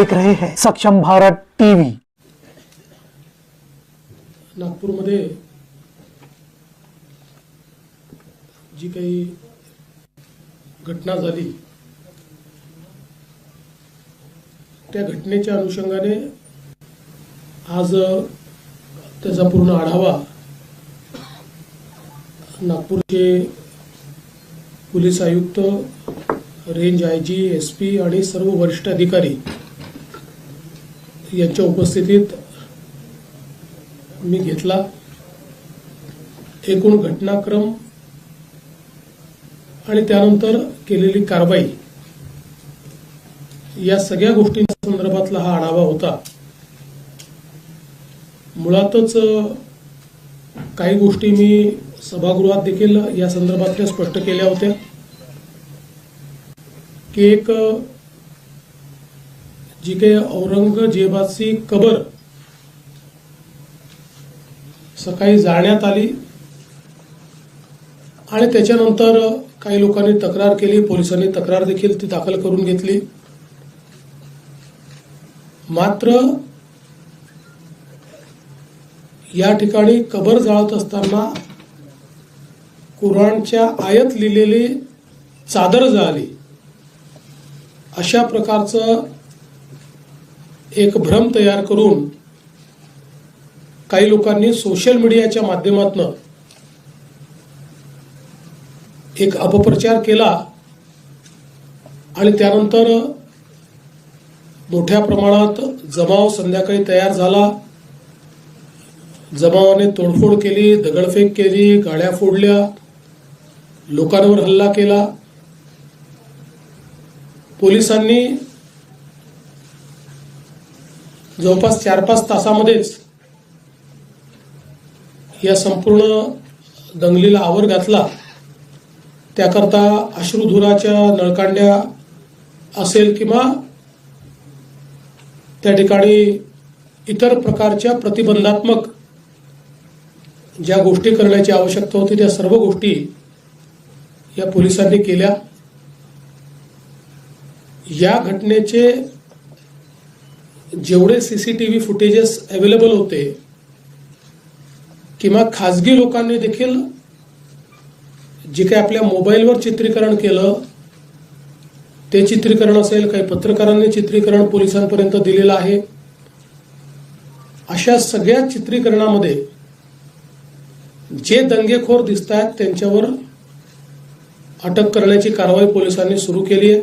देख रहे हैं। सक्षम भारत टीवी। नागपूरमध्ये जी काही घटना झाली त्या घटनेच्या अनुषंगाने आज त्याचा पूर्ण आढावा नागपूरचे पोलीस आयुक्त range I G S P आणि सर्व वरिष्ठ अधिकारी यांच्या उपस्थितीत मी घेतला. एकूण घटनाक्रम आणि त्यानंतर केलेली कारवाई या सगळ्या गोष्टींच्या संदर्भातला हा आढावा होता. मुळातच काही गोष्टी मी सभागृहात देखील या संदर्भातल्या स्पष्ट केल्या होत्या. की एक जी काही औरंगजेबाची कबर सकाळी जाळण्यात आली आणि त्याच्यानंतर काही लोकांनी तक्रार केली पोलिसांनी तक्रार देखील ती दाखल करून घेतली. मात्र या ठिकाणी कबर जाळत असताना कुराणच्या आयत लिहिलेली चादर जाळली. अशा प्रकारचं एक भ्रम तयार करून काही लोकांनी सोशल मीडियाच्या माध्यमातून एक अपप्रचार केला आणि त्यानंतर मोठ्या प्रमाणात जमाव संध्याकाळी तयार झाला. जमावाने तोडफोड केली दगडफेक केली गाड्या फोडल्या लोकांवर हल्ला केला. पोलिसांनी जवळपास चार पाच तासामध्येच या संपूर्ण दंगलीला आवर घातला. त्याकरता अश्रुधुराच्या नळकांड्या असेल किंवा त्या ठिकाणी इतर प्रकारच्या प्रतिबंधात्मक ज्या गोष्टी करण्याची आवश्यकता होती त्या सर्व गोष्टी या पोलिसांनी केल्या. या घटनेचे जेवढे सीसीटीव्ही फुटेजेस अवेलेबल होते किंवा खाजगी लोकांनी देखील जे काही आपल्या मोबाईलवर चित्रीकरण केलं ते चित्रीकरण असेल काही पत्रकारांनी चित्रीकरण पोलिसांपर्यंत दिलेलं आहे अशा सगळ्या चित्रीकरणामध्ये जे दंगेखोर दिसत आहेत त्यांच्यावर अटक करण्याची कारवाई पोलिसांनी सुरू केली आहे.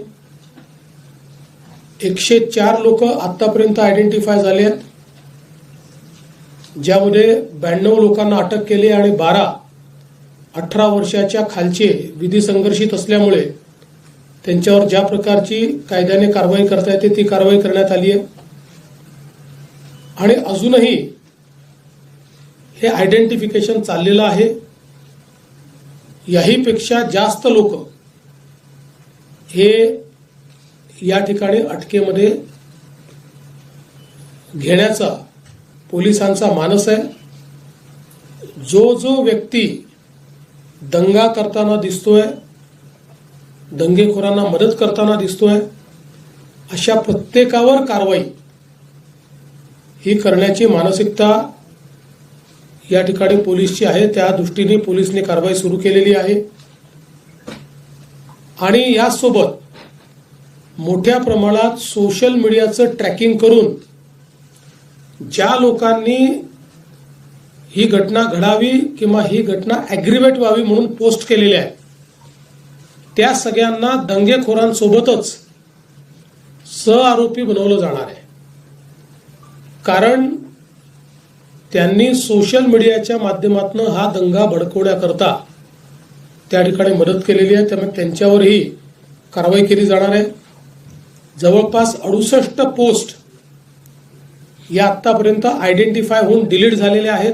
एकशे चार लोक आतापर्यंत आयडेंटिफाय झाले आहेत. ज्यामध्ये ब्याण्णव लोकांना अटक केली आणि बारा अठरा वर्षाच्या खालचे विधी संघर्षित असल्यामुळे त्यांच्यावर ज्या प्रकारची कायद्याने कारवाई करता येते ती कारवाई करण्यात आली आहे. आणि अजूनही हे आयडेंटिफिकेशन चाललेलं आहे. याहीपेक्षा जास्त लोक हे या ठिकाणी अटकेमध्ये घेण्याचा पोलिसांचा मानस आहे. जो जो व्यक्ती दंगा करताना दिसतोय दंगेखोरांना मदत करताना दिसतोय अशा प्रत्येकावर कारवाई ही करण्याची मानसिकता या ठिकाणी पोलीसची आहे. त्या दृष्टीने पोलिसने कारवाई सुरू केलेली आहे. आणि यासोबत मोठ्या प्रमाणात सोशल मीडियाचं ट्रॅकिंग करून ज्या लोकांनी ही घटना घडावी किंवा ही घटना ॲग्रिवेट व्हावी म्हणून पोस्ट केलेली आहे त्या सगळ्यांना दंगेखोरांसोबतच सहआरोपी बनवलं जाणार आहे. कारण त्यांनी सोशल मीडियाच्या माध्यमातून हा दंगा भडकवण्याकरता त्या ठिकाणी मदत केलेली आहे त्यामुळे त्यांच्यावरही कारवाई केली जाणार आहे. जवळपास अडुसष्ट पोस्ट या आत्तापर्यंत आयडेंटिफाय होऊन डिलीट झालेल्या आहेत.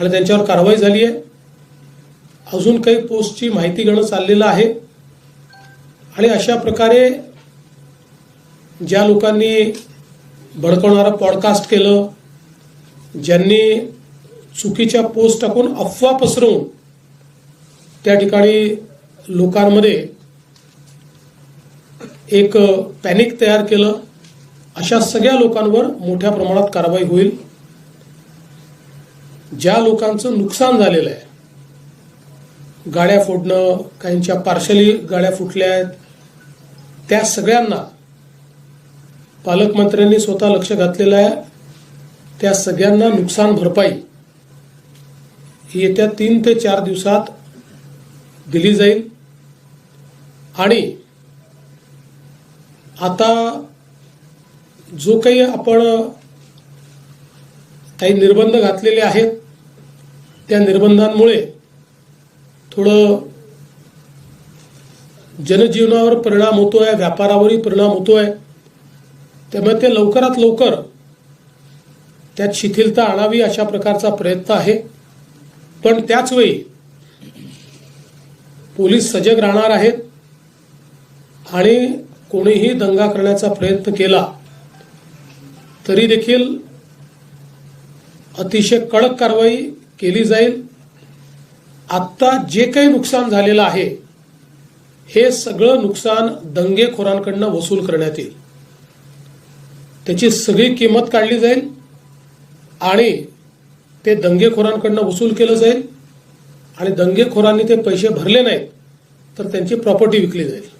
आणि त्यांच्यावर कारवाई झाली आहे. अजून काही पोस्टची माहिती घेणं चाललेलं आहे. आणि अशा प्रकारे ज्या लोकांनी भडकवणारं पॉडकास्ट केलं ज्यांनी चुकीच्या पोस्ट टाकून अफवा पसरवून त्या ठिकाणी लोकांमध्ये एक पॅनिक तयार केलं. अशा सगळ्या लोकांवर मोठ्या प्रमाणात कारवाई होईल. ज्या लोकांचं नुकसान झालेलं आहे गाड्या फोडणं काहींच्या पार्शली गाड्या फुटल्या आहेत त्या सगळ्यांना पालकमंत्र्यांनी स्वतः लक्ष घातलेलं आहे. त्या सगळ्यांना नुकसान भरपाई येत्या तीन ते चार दिवसात दिली जाईल. आणि आता जो काही आपण काही निर्बंध घातलेले आहेत त्या निर्बंधांमुळे थोडं जनजीवनावर परिणाम होतो आहे व्यापारावरही परिणाम होतो आहे त्यामुळे ते लवकरात लवकर त्यात शिथिलता आणावी अशा प्रकारचा प्रयत्न आहे. पण त्याचवेळी पोलीस सजग राहणार आहेत आणि कोणीही दंगा करण्याचा प्रयत्न केला तरी देखील अतिशय कडक कारवाई केली जाईल. आत्ता जे काही नुकसान झालेलं आहे हे सगळं नुकसान दंगेखोरांकडनं वसूल करण्यात येईल. त्याची सगळी किंमत काढली जाईल आणि ते दंगेखोरांकडनं वसूल केलं जाईल. आणि दंगेखोरांनी ते पैसे भरले नाहीत तर त्यांची प्रॉपर्टी विकली जाईल.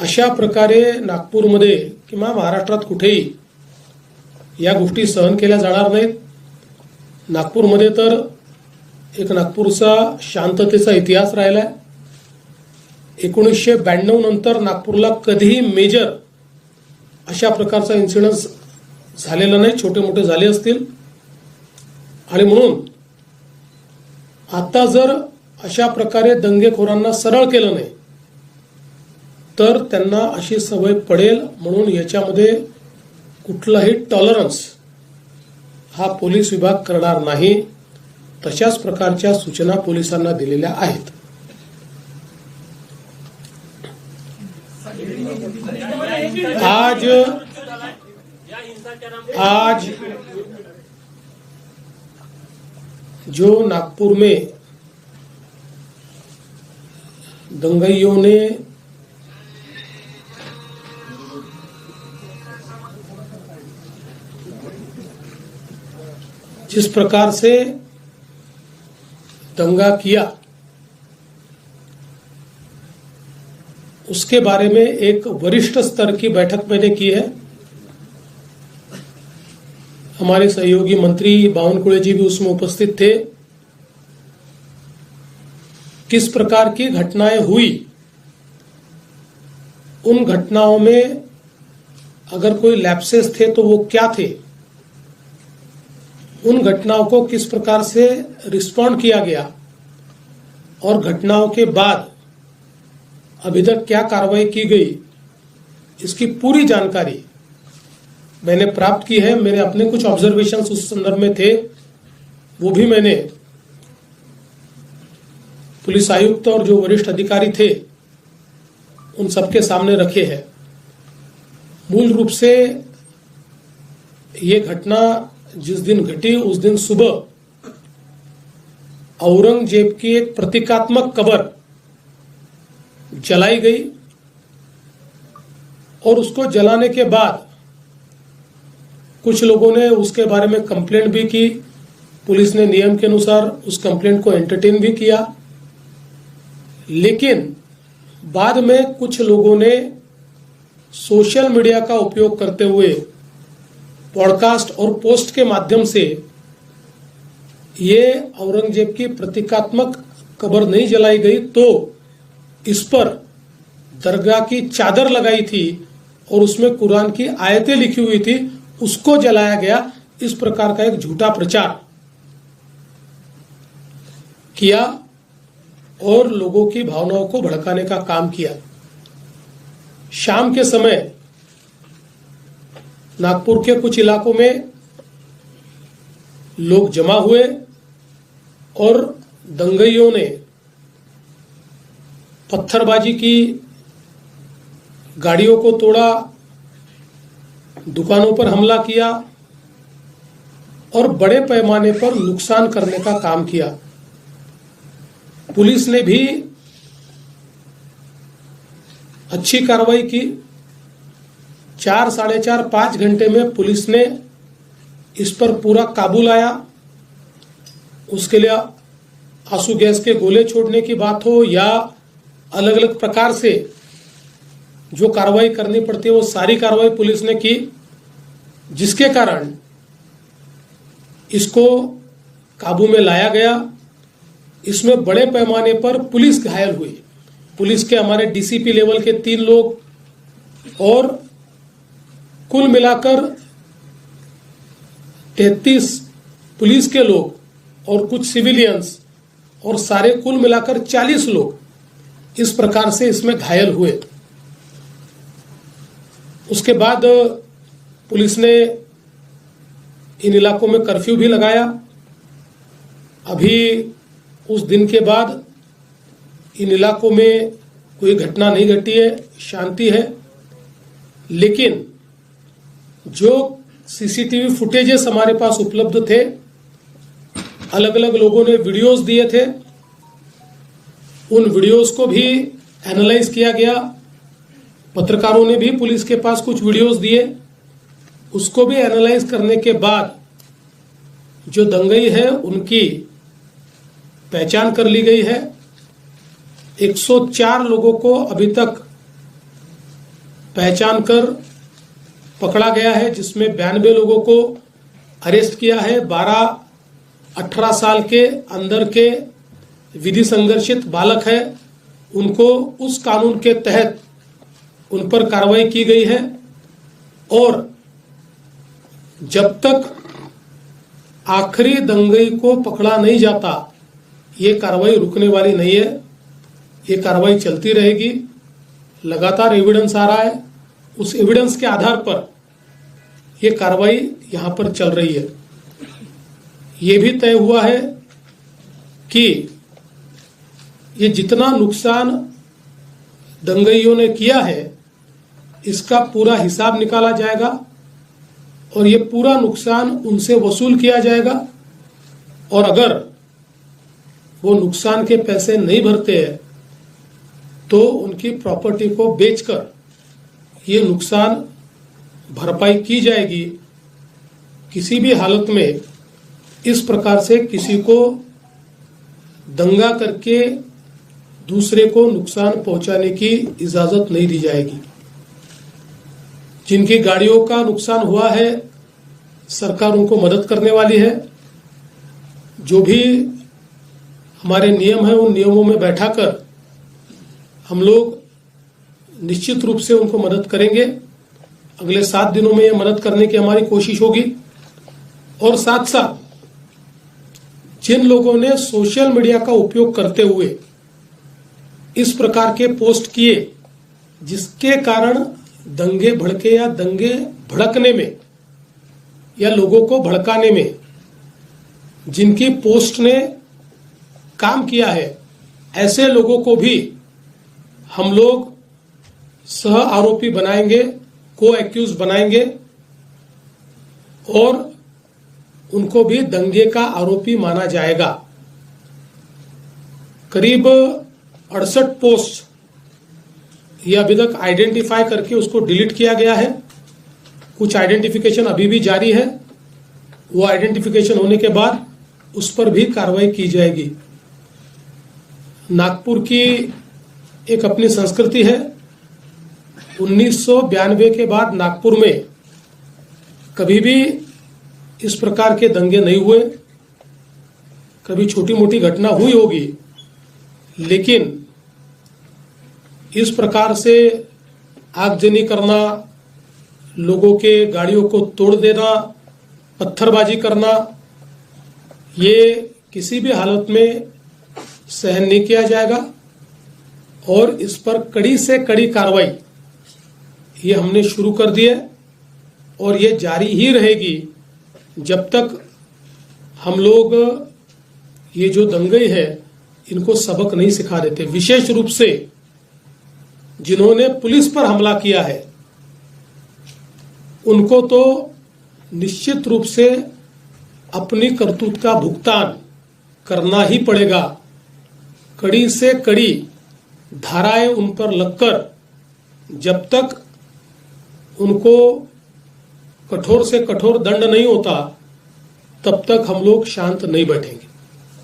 अशा प्रकारे नागपूरमध्ये किंवा महाराष्ट्रात कुठेही या गोष्टी सहन केल्या जाणार नाहीत. नागपूरमध्ये तर एक नागपूरचा शांततेचा इतिहास राहिला आहे एकोणीसशे ब्याण्णव नंतर नागपूरला कधीही मेजर अशा प्रकारचा इन्सिडन्स झालेला नाही. छोटे मोठे झाले असतील. आणि म्हणून आता जर अशा प्रकारे दंगेखोरांना सरळ केलं नाही तर त्यांना अशी सवय पडेल म्हणून याच्यामध्ये कुठलाही टॉलरन्स हा पोलीस विभाग करणार नाही. तशाच प्रकारच्या सूचना पोलिसांना दिलेल्या आहेत. आज आज जो नागपुर में दंगइयों ने जिस प्रकार से दंगा किया? उसके बारे में एक वरिष्ठ स्तर की बैठक मैंने की है। हमारे सहयोगी मंत्री बावनकुड़े जी भी उसमें उपस्थित थे। किस प्रकार की घटनाएँ हुई? उन घटनाओं में अगर कोई लैप्सेस थे तो वो क्या थे? उन घटनाओं को किस प्रकार से रिस्पॉन्ड किया गया और घटनाओं के बाद अभी तक क्या कार्रवाई की गई, इसकी पूरी जानकारी मैंने प्राप्त की है। मेरे अपने कुछ ऑब्जर्वेशन उस संदर्भ में थे, वो भी मैंने पुलिस आयुक्त और जो वरिष्ठ अधिकारी थे, उन सबके सामने रखे हैं। मूल रूप से ये घटना जिस दिन घटी, उस दिन सुबह औरंगज़ेब की एक प्रतीकात्मक कबर जलाई गई और उसको जलाने के बाद कुछ लोगों ने उसके बारे में कंप्लेंट भी की। पुलिस ने नियम के अनुसार उस कंप्लेंट को एंटरटेन भी किया। लेकिन बाद में कुछ लोगों ने सोशल मीडिया का उपयोग करते हुए पॉडकास्ट और पोस्ट के माध्यम से ये औरंगज़ेब की प्रतीकात्मक कबर नहीं जलाई गई तो इस पर दरगाह की चादर लगाई थी और उसमें कुरान की आयतें लिखी हुई थी, उसको जलाया गया। इस प्रकार का एक झूठा प्रचार किया और लोगों की भावनाओं को भड़काने का काम किया। शाम के समय नागपुर के कुछ इलाकों में लोग जमा हुए और दंगइयों ने पत्थरबाजी की, गाड़ियों को तोड़ा, दुकानों पर हमला किया और बड़े पैमाने पर नुकसान करने का काम किया। पुलिस ने भी अच्छी कार्रवाई की। चार, साढ़े चार, पाँच घंटे में पुलिस ने इस पर पूरा काबू लाया। उसके लिए आँसू गैस के गोले छोड़ने की बात हो या अलग अलग प्रकार से जो कार्रवाई करनी पड़ती है, वो सारी कार्रवाई पुलिस ने की, जिसके कारण इसको काबू में लाया गया। इसमें बड़े पैमाने पर पुलिस घायल हुई। पुलिस के हमारे डीसीपी लेवल के तीन लोग और कुल मिलाकर तैतीस पुलिस के लोग और कुछ सिविलियंस और सारे कुल मिलाकर चालीस लोग इस प्रकार से इसमें घायल हुए। उसके बाद पुलिस ने इन इलाकों में कर्फ्यू भी लगाया। अभी उस दिन के बाद इन इलाकों में कोई घटना नहीं घटी है, शांति है, लेकिन जो सीसीटीवी फुटेजेस हमारे पास उपलब्ध थे अलग अलग लोगों ने वीडियोस दिए थे, उन वीडियोस को भी एनालाइज किया गया। पत्रकारों ने भी पुलिस के पास कुछ वीडियोस दिए। उसको भी एनालाइज करने के बाद जो दंगई है, उनकी पहचान कर ली गई है। 104 लोगों को अभी तक पहचान कर पकड़ा गया है, जिसमें बयानबे लोगों को अरेस्ट किया है। 12 18 साल के अंदर के विधि संघर्षित बालक है। उनको उस कानून के तहत उन पर कार्रवाई की गई है और जब तक आखिरी दंगई को पकड़ा नहीं जाता, ये कार्रवाई रुकने वाली नहीं है। ये कार्रवाई चलती रहेगी। लगातार एविडेंस आ रहा है। उस एविडेंस के आधार पर यह कार्रवाई यहाँ पर चल रही है। ये भी तय हुआ है कि ये जितना नुकसान दंगइयों ने किया है, इसका पूरा हिसाब निकाला जाएगा और ये पूरा नुकसान उनसे वसूल किया जाएगा। और अगर वो नुकसान के पैसे नहीं भरते हैं तो उनकी प्रॉपर्टी को बेचकर ये नुकसान भरपाई की जाएगी किसी भी हालत में, इस प्रकार से किसी को दंगा करके दूसरे को नुकसान पहुँचाने की इजाज़त नहीं दी जाएगी। जिनकी गाड़ियों का नुकसान हुआ है, सरकार उनको मदद करने वाली है। जो भी हमारे नियम है, उन नियमों में बैठाकर हम लोग निश्चित रूप से उनको मदद करेंगे। अगले सात दिनों में यह मदद करने की हमारी कोशिश होगी। और साथ साथ जिन लोगों ने सोशल मीडिया का उपयोग करते हुए इस प्रकार के पोस्ट किए, जिसके कारण दंगे भड़के या दंगे भड़कने में या लोगों को भड़काने में जिनकी पोस्ट ने काम किया है, ऐसे लोगों को भी हम लोग सह आरोपी बनाएँगे को एक्यूज बनाएँगे, और उनको भी दंगे का आरोपी माना जाएगा। करीब अड़सठ पोस्ट ये अभी तक आइडेंटिफाई करके उसको डिलीट किया गया है। कुछ आइडेंटिफिकेशन अभी भी जारी है। वो आइडेंटिफिकेशन होने के बाद उस पर भी कार्रवाई की जाएगी। नागपुर की एक अपनी संस्कृति है। उन्नीस के बाद नागपुर में कभी भी इस प्रकार के दंगे नहीं हुए। कभी छोटी मोटी घटना हुई होगी, लेकिन इस प्रकार से आगजनी करना, लोगों के गाड़ियों को तोड़ देना, पत्थरबाजी करना, ये किसी भी हालत में सहन नहीं किया जाएगा और इस पर कड़ी से कड़ी कार्रवाई ये हमने शुरू कर दी है और ये जारी ही रहेगी जब तक हम लोग ये जो दंगई है, इनको सबक नहीं सिखा देते। विशेष रूप से जिन्होंने पुलिस पर हमला किया है, उनको तो निश्चित रूप से अपनी करतूत का भुगतान करना ही पड़ेगा। कड़ी से कड़ी धाराएँ उन पर लगकर जब तक उनको कठोर से कठोर दंड नहीं होता तब तक हम लोग शांत नहीं बैठेंगे।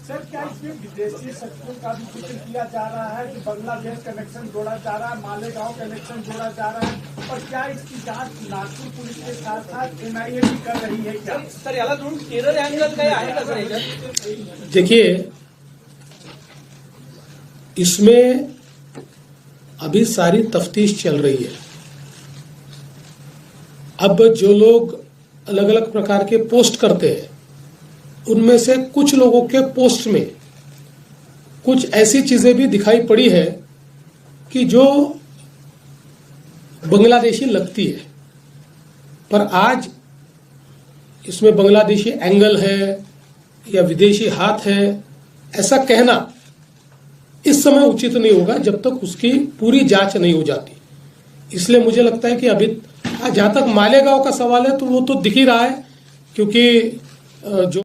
सर क्या इसमें विदेशी शक्तियों का भी ज़िक्र किया जा रहा है कि बांग्लादेश कनेक्शन जोड़ा जा रहा है मालेगांव कनेक्शन जोड़ा जा रहा है और क्या इसकी जाँच नागपुर पुलिस के साथ साथ एनआईए भी कर रही है क्या? सर याला धरून टेरर अँगल काही आहे का सर देखिए इसमें अभी सारी तफ्तीश चल रही है। अब जो लोग अलग अलग प्रकार के पोस्ट करते हैं, उनमें से कुछ लोगों के पोस्ट में कुछ ऐसी चीज़ें भी दिखाई पड़ी है कि जो बांग्लादेशी लगती है। पर आज इसमें बांग्लादेशी एंगल है या विदेशी हाथ है, ऐसा कहना इस समय उचित नहीं होगा जब तक उसकी पूरी जाँच नहीं हो जाती। इसलिए मुझे लगता है कि अभी जहाँ तक मालेगांव का सवाल है तो वो तो दिख ही रहा है, क्योंकि जो